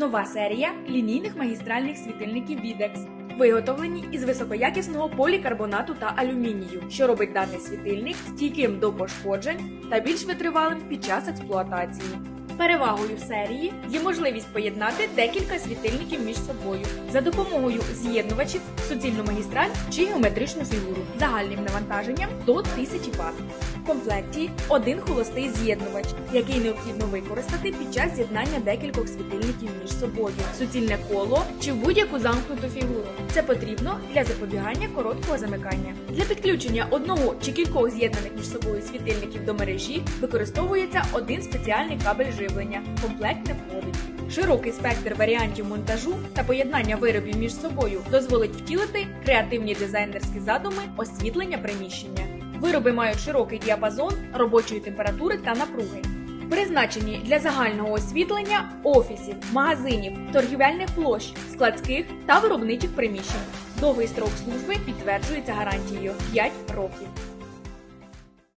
Нова серія лінійних магістральних світильників Videx, виготовлені із високоякісного полікарбонату та алюмінію, що робить даний світильник стійким до пошкоджень та більш витривалим під час експлуатації. Перевагою серії є можливість поєднати декілька світильників між собою за допомогою з'єднувачів, суцільну магістраль чи геометричну фігуру загальним навантаженням до 1000 Вт. В комплекті один холостий з'єднувач, який необхідно використати під час з'єднання декількох світильників між собою, суцільне коло чи будь-яку замкнуту фігуру. Це потрібно для запобігання короткого замикання. Для підключення одного чи кількох з'єднаних між собою світильників до мережі використовується один спеціальний кабель живлення. Комплект не входить. Широкий спектр варіантів монтажу та поєднання виробів між собою дозволить втілити креативні дизайнерські задуми освітлення приміщення. Вироби мають широкий діапазон робочої температури та напруги. Призначені для загального освітлення офісів, магазинів, торгівельних площ, складських та виробничих приміщень. Довгий строк служби підтверджується гарантією 5 років.